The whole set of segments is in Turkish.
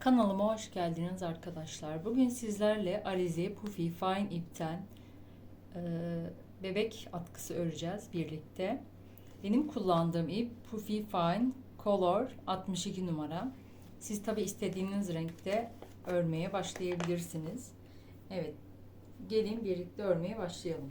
Kanalıma hoş geldiniz arkadaşlar. Bugün sizlerle Alize Puffy Fine ipten e, bebek atkısı öreceğiz birlikte. Benim kullandığım ip Puffy Fine Color 62 numara. Siz tabi istediğiniz renkte örmeye başlayabilirsiniz. Evet, gelin birlikte örmeye başlayalım.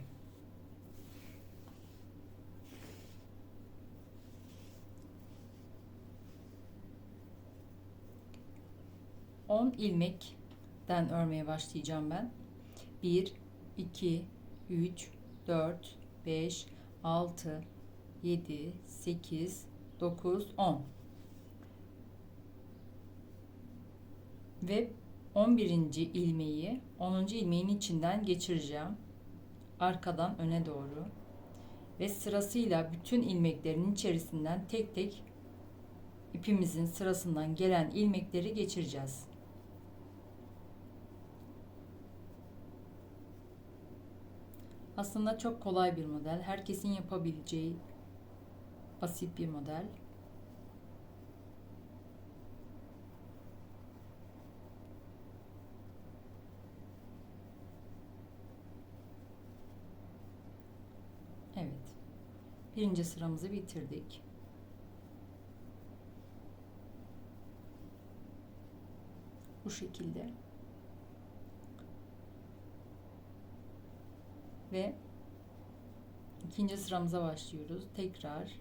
10 ilmekten örmeye başlayacağım ben. 1, 2, 3, 4, 5, 6, 7, 8, 9, 10. Ve 11. ilmeği 10. ilmeğin içinden geçireceğim. Arkadan öne doğru. Ve sırasıyla bütün ilmeklerin içerisinden tek tek ipimizin sırasından gelen ilmekleri geçireceğiz. Aslında çok kolay bir model. Herkesin yapabileceği basit bir model. Evet. Birinci sıramızı bitirdik. Bu şekilde. Ve ikinci sıramıza başlıyoruz. Tekrar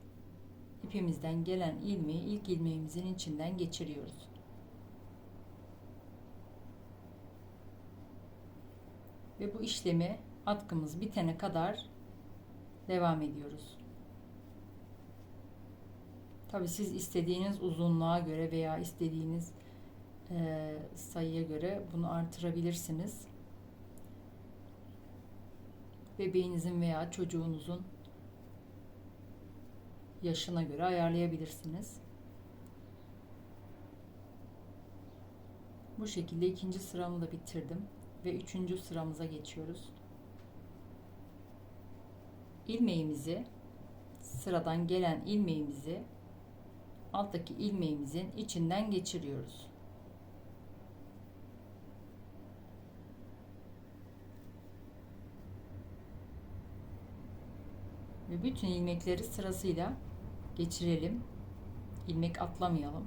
ipimizden gelen ilmeği ilk ilmeğimizin içinden geçiriyoruz. Ve bu işlemi atkımız bitene kadar devam ediyoruz. Tabi siz istediğiniz uzunluğa göre veya istediğiniz sayıya göre bunu artırabilirsiniz bebeğinizin veya çocuğunuzun yaşına göre ayarlayabilirsiniz. Bu şekilde ikinci sıramı da bitirdim ve üçüncü sıramıza geçiyoruz. İlmeğimizi sıradan gelen ilmeğimizi alttaki ilmeğimizin içinden geçiriyoruz. Ve bütün ilmekleri sırasıyla geçirelim. ilmek atlamayalım.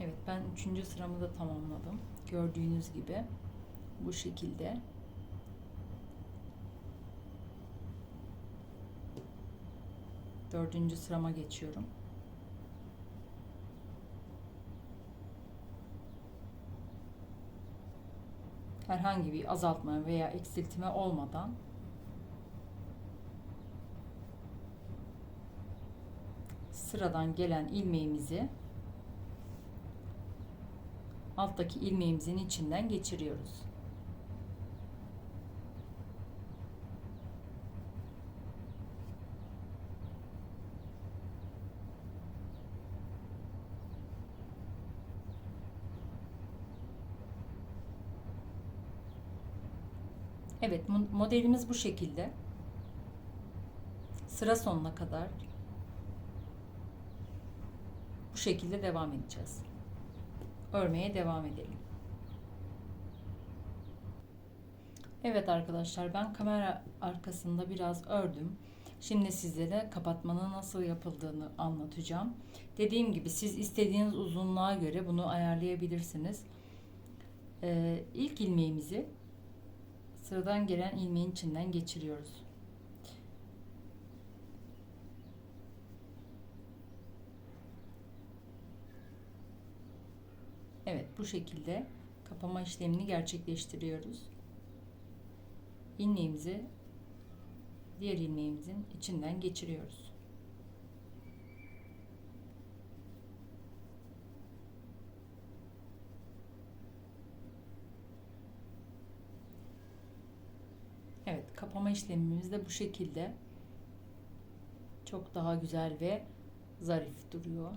Evet ben üçüncü sıramı da tamamladım. Gördüğünüz gibi bu şekilde. Dördüncü sırama geçiyorum. Herhangi bir azaltma veya eksiltme olmadan sıradan gelen ilmeğimizi alttaki ilmeğimizin içinden geçiriyoruz. Evet modelimiz bu şekilde. Sıra sonuna kadar bu şekilde devam edeceğiz. Örmeye devam edelim. Evet arkadaşlar ben kamera arkasında biraz ördüm. Şimdi sizlere kapatmanın nasıl yapıldığını anlatacağım. Dediğim gibi siz istediğiniz uzunluğa göre bunu ayarlayabilirsiniz. Ee, ilk ilmeğimizi sıradan gelen ilmeğin içinden geçiriyoruz. Evet bu şekilde kapama işlemini gerçekleştiriyoruz. İlmeğimizi diğer ilmeğimizin içinden geçiriyoruz. Kapama işlemimiz de bu şekilde. Çok daha güzel ve zarif duruyor.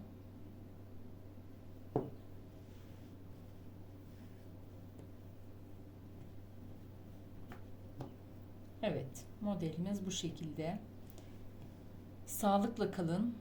Evet, modelimiz bu şekilde. Sağlıkla kalın,